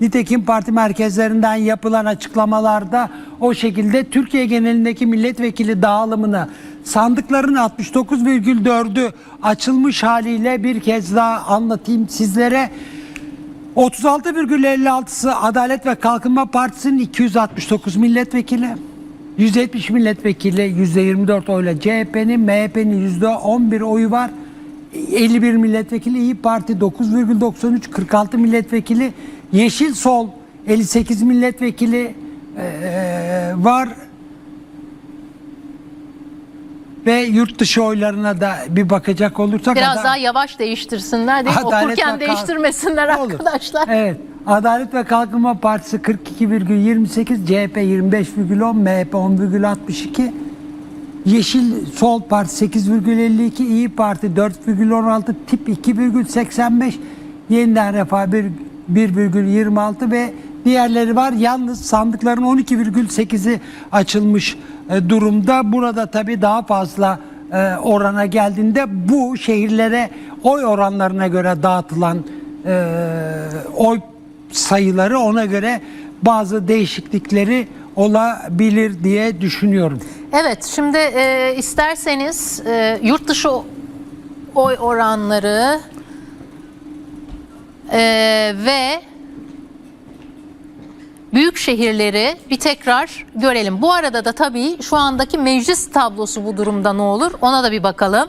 Nitekim parti merkezlerinden yapılan açıklamalarda o şekilde Türkiye genelindeki milletvekili dağılımını sandıkların 69,4'ü açılmış haliyle bir kez daha anlatayım sizlere. 36,56'sı Adalet ve Kalkınma Partisi'nin 269 milletvekili. 170 milletvekili %24 oyla CHP'nin, MHP'nin %11 oyu var. 51 milletvekili İyi Parti 9,93 46 milletvekili Yeşil Sol 58 milletvekili eee, var ve yurt dışı oylarına da bir bakacak olursak Biraz Ada- daha yavaş değiştirsinler değil mi? Adalet Okurken ve Kalk- değiştirmesinler Olur. arkadaşlar. Evet. Adalet ve Kalkınma Partisi 42,28, CHP 25,10, MHP 10,62, Yeşil Sol Parti 8,52, İyi Parti 4,16, Tip 2,85, Yeniden Refah 1 1,26 ve diğerleri var. Yalnız sandıkların 12,8'i açılmış e, durumda. Burada tabii daha fazla e, orana geldiğinde bu şehirlere oy oranlarına göre dağıtılan e, oy sayıları ona göre bazı değişiklikleri olabilir diye düşünüyorum. Evet şimdi e, isterseniz e, yurt dışı oy oranları e, ve büyük şehirleri bir tekrar görelim. Bu arada da tabii şu andaki meclis tablosu bu durumda ne olur ona da bir bakalım.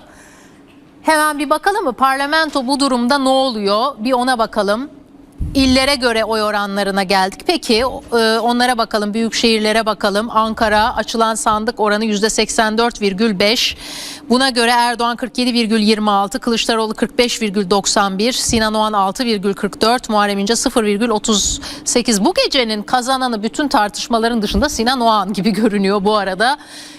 Hemen bir bakalım mı? Parlamento bu durumda ne oluyor? Bir ona bakalım. İllere göre oy oranlarına geldik. Peki e, onlara bakalım. Büyük şehirlere bakalım. Ankara açılan sandık oranı %84,5. Buna göre Erdoğan 47,26, Kılıçdaroğlu 45,91, Sinan Oğan 6,44, Muharrem İnce 0,38. Bu gecenin kazananı bütün tartışmaların dışında Sinan Oğan gibi görünüyor bu arada.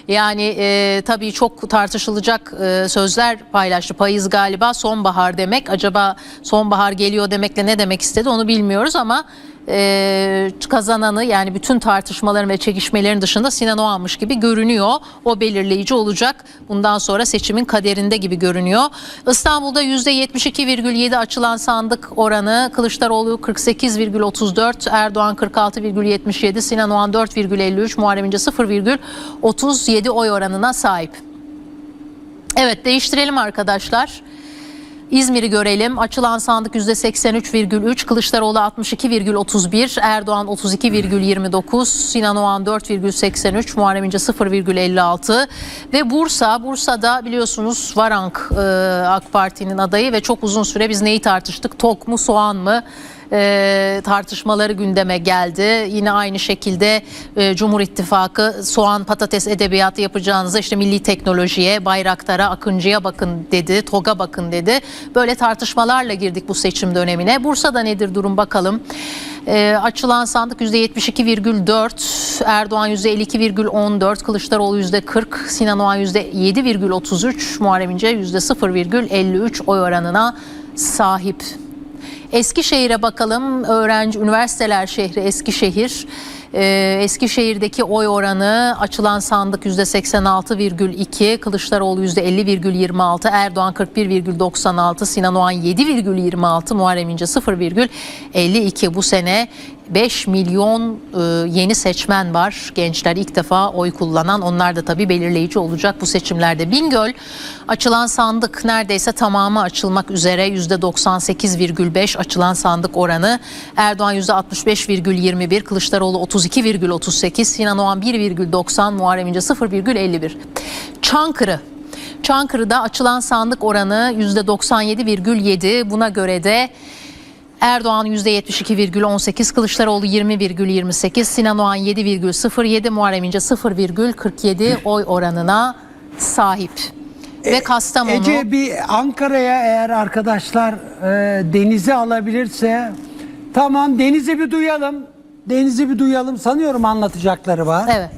Yani e, tabii çok tartışılacak e, sözler paylaştı. Payız galiba sonbahar demek. Acaba sonbahar geliyor demekle ne demek istedi onu bilmiyoruz ama e, kazananı yani bütün tartışmaların ve çekişmelerin dışında Sinan Oğan'mış gibi görünüyor. O belirleyici olacak. Bundan sonra seçimin kaderinde gibi görünüyor. İstanbul'da %72,7 açılan sandık oranı Kılıçdaroğlu 48,34, Erdoğan 46,77, Sinan Oğan 4,53, Muharrem İnce 0,37 oy oranına sahip. Evet değiştirelim arkadaşlar. İzmir'i görelim. Açılan sandık %83,3, Kılıçdaroğlu 62,31, Erdoğan 32,29, Sinan Oğan 4,83, Muharrem İnce 0,56 ve Bursa, Bursa'da biliyorsunuz Varank e, AK Parti'nin adayı ve çok uzun süre biz neyi tartıştık? Tok mu, soğan mı? E, tartışmaları gündeme geldi. Yine aynı şekilde e, Cumhur İttifakı soğan patates edebiyatı yapacağınıza işte milli teknolojiye, bayraktara, akıncıya bakın dedi, TOG'a bakın dedi. Böyle tartışmalarla girdik bu seçim dönemine. Bursa'da nedir durum bakalım. E, açılan sandık %72,4, Erdoğan %52,14, Kılıçdaroğlu %40, Sinan Oğan %7,33, Muharrem İnce %0,53 oy oranına sahip. Eskişehir'e bakalım. Öğrenci üniversiteler şehri Eskişehir. Ee, Eskişehir'deki oy oranı açılan sandık %86,2, Kılıçdaroğlu %50,26, Erdoğan 41,96, Sinan Oğan 7,26, Muharrem İnce 0,52 bu sene 5 milyon e, yeni seçmen var. Gençler ilk defa oy kullanan. Onlar da tabii belirleyici olacak bu seçimlerde. Bingöl açılan sandık neredeyse tamamı açılmak üzere %98,5 açılan sandık oranı. Erdoğan %65,21, Kılıçdaroğlu 32,38, Sinan Oğan 1,90, Muharrem İnce 0,51. Çankırı Çankırı'da açılan sandık oranı %97,7. Buna göre de Erdoğan %72,18, Kılıçdaroğlu 20,28, Sinan Oğan 7,07, Muharrem İnce 0,47 oy oranına sahip. Ve Kastamonu Ece bir Ankara'ya eğer arkadaşlar e, denizi alabilirse tamam denizi bir duyalım. Denizi bir duyalım. Sanıyorum anlatacakları var. Evet.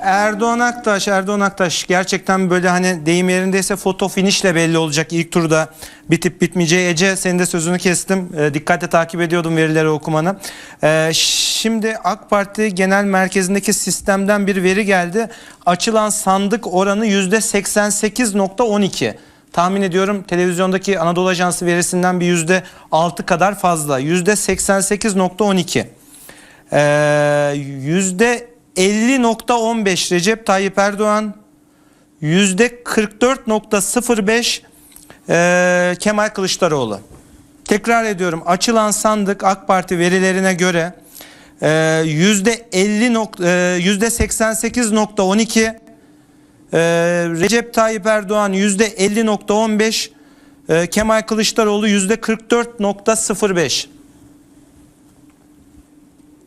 Erdoğan Aktaş, Erdoğan Aktaş gerçekten böyle hani deyim yerindeyse foto finişle belli olacak ilk turda bitip bitmeyeceği. Ece senin de sözünü kestim. E, dikkatle takip ediyordum verileri okumanı. E, şimdi AK Parti genel merkezindeki sistemden bir veri geldi. Açılan sandık oranı %88.12. tahmin ediyorum televizyondaki Anadolu Ajansı verisinden bir yüzde 6 kadar fazla. Yüzde 88.12. Ee, Yüzde 50.15 Recep Tayyip Erdoğan. Yüzde 44.05 ee, Kemal Kılıçdaroğlu. Tekrar ediyorum açılan sandık AK Parti verilerine göre e, yüzde 50 nok- e, yüzde 88.12 e, Recep Tayyip Erdoğan yüzde 50.15 e, Kemal Kılıçdaroğlu yüzde 44.05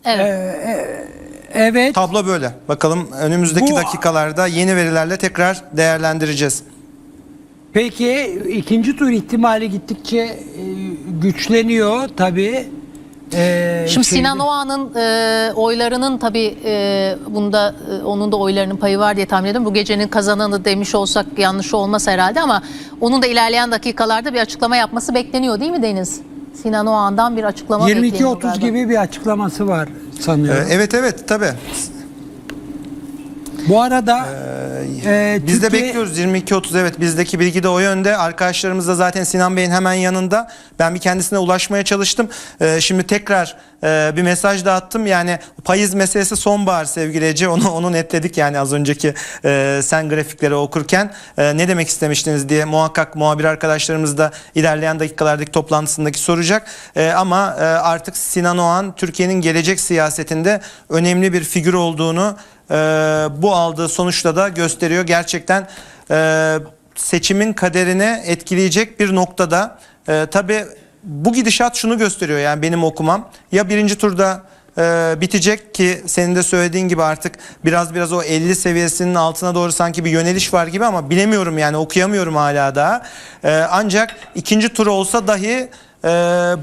Evet. Evet. tablo böyle bakalım önümüzdeki Bu- dakikalarda yeni verilerle tekrar değerlendireceğiz. Peki ikinci tur ihtimali gittikçe e, güçleniyor tabii. E, Şimdi şeyde- Sinan Oğan'ın e, oylarının tabii e, bunda e, onun da oylarının payı var diye tahmin ediyorum. Bu gecenin kazananı demiş olsak yanlış olmaz herhalde ama onun da ilerleyen dakikalarda bir açıklama yapması bekleniyor değil mi Deniz? Sinan Oğan'dan bir açıklama bekleniyor 22-30 galiba. gibi bir açıklaması var sanıyorum. evet evet tabi Bu arada e, Biz de Türkiye- bekliyoruz 22-30 evet bizdeki bilgi de o yönde. Arkadaşlarımız da zaten Sinan Bey'in hemen yanında. Ben bir kendisine ulaşmaya çalıştım. Ee, şimdi tekrar e, bir mesaj da attım. Yani payız meselesi sonbahar sevgili Ece. Onu, onu netledik yani az önceki e, sen grafikleri okurken. E, ne demek istemiştiniz diye muhakkak muhabir arkadaşlarımız da ilerleyen dakikalardaki toplantısındaki soracak. E, ama e, artık Sinan Oğan Türkiye'nin gelecek siyasetinde önemli bir figür olduğunu e, bu aldığı sonuçla da gösteriyor. Gerçekten e, seçimin kaderini etkileyecek bir noktada. E, tabii bu gidişat şunu gösteriyor yani benim okumam. Ya birinci turda e, bitecek ki senin de söylediğin gibi artık biraz biraz o 50 seviyesinin altına doğru sanki bir yöneliş var gibi ama bilemiyorum yani okuyamıyorum hala daha. E, ancak ikinci tur olsa dahi e,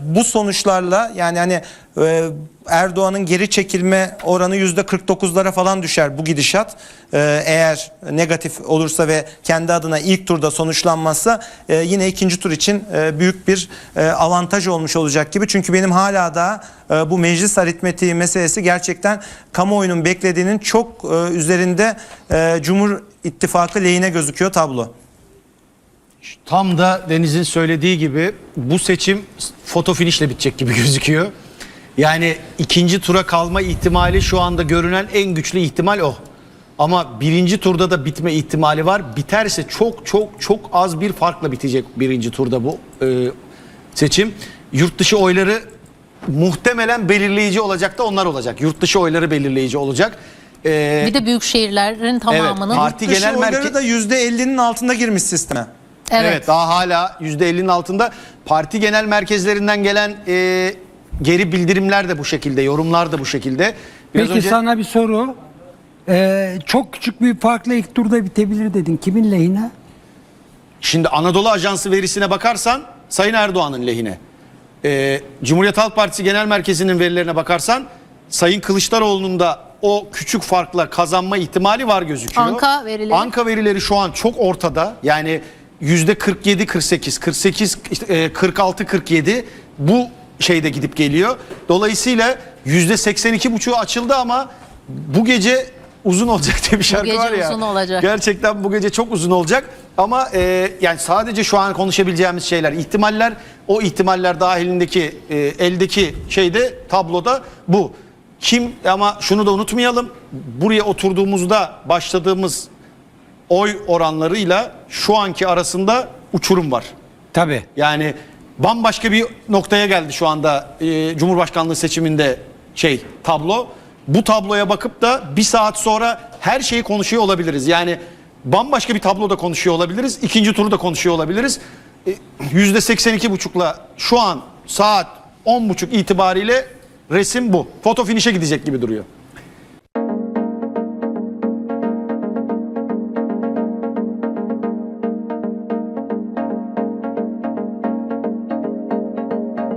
bu sonuçlarla yani hani e, Erdoğan'ın geri çekilme oranı yüzde 49'lara falan düşer bu gidişat. E, eğer negatif olursa ve kendi adına ilk turda sonuçlanmazsa e, yine ikinci tur için e, büyük bir e, avantaj olmuş olacak gibi. Çünkü benim hala da e, bu meclis aritmetiği meselesi gerçekten kamuoyunun beklediğinin çok e, üzerinde e, Cumhur İttifakı lehine gözüküyor tablo. Tam da Deniz'in söylediği gibi bu seçim foto finişle bitecek gibi gözüküyor. Yani ikinci tura kalma ihtimali şu anda görünen en güçlü ihtimal o. Ama birinci turda da bitme ihtimali var. Biterse çok çok çok az bir farkla bitecek birinci turda bu e, seçim. Yurt dışı oyları muhtemelen belirleyici olacak da onlar olacak. Yurt dışı oyları belirleyici olacak. E, Bir de büyük şehirlerin tamamının parti Dışı genel oyları merke- da %50'nin altında girmiş sisteme. Evet. Evet. daha hala %50'nin altında. Parti genel merkezlerinden gelen e, geri bildirimler de bu şekilde, yorumlar da bu şekilde. Biraz Peki önce sana bir soru. E, çok küçük bir farkla ilk turda bitebilir dedin. Kimin lehine? şimdi Anadolu Ajansı verisine bakarsan Sayın Erdoğan'ın lehine. E, Cumhuriyet Halk Partisi Genel Merkezi'nin verilerine bakarsan Sayın Kılıçdaroğlu'nun da o küçük farkla kazanma ihtimali var gözüküyor. Anka verileri? Anka verileri şu an çok ortada. Yani yüzde 47 48 48 işte, e, 46 47 bu şeyde gidip geliyor. Dolayısıyla yüzde 82 buçuğu açıldı ama bu gece uzun olacak diye bir şarkı gece var ya. uzun olacak. Gerçekten bu gece çok uzun olacak. Ama e, yani sadece şu an konuşabileceğimiz şeyler, ihtimaller, o ihtimaller dahilindeki e, eldeki şeyde tabloda bu. Kim ama şunu da unutmayalım. Buraya oturduğumuzda başladığımız oy oranlarıyla şu anki arasında uçurum var. Tabii. Yani bambaşka bir noktaya geldi şu anda e, Cumhurbaşkanlığı seçiminde şey tablo. Bu tabloya bakıp da bir saat sonra her şeyi konuşuyor olabiliriz. Yani bambaşka bir tabloda konuşuyor olabiliriz. İkinci turu da konuşuyor olabiliriz. E, Yüzde 82 buçukla şu an saat 10 buçuk itibariyle resim bu. Foto finişe gidecek gibi duruyor.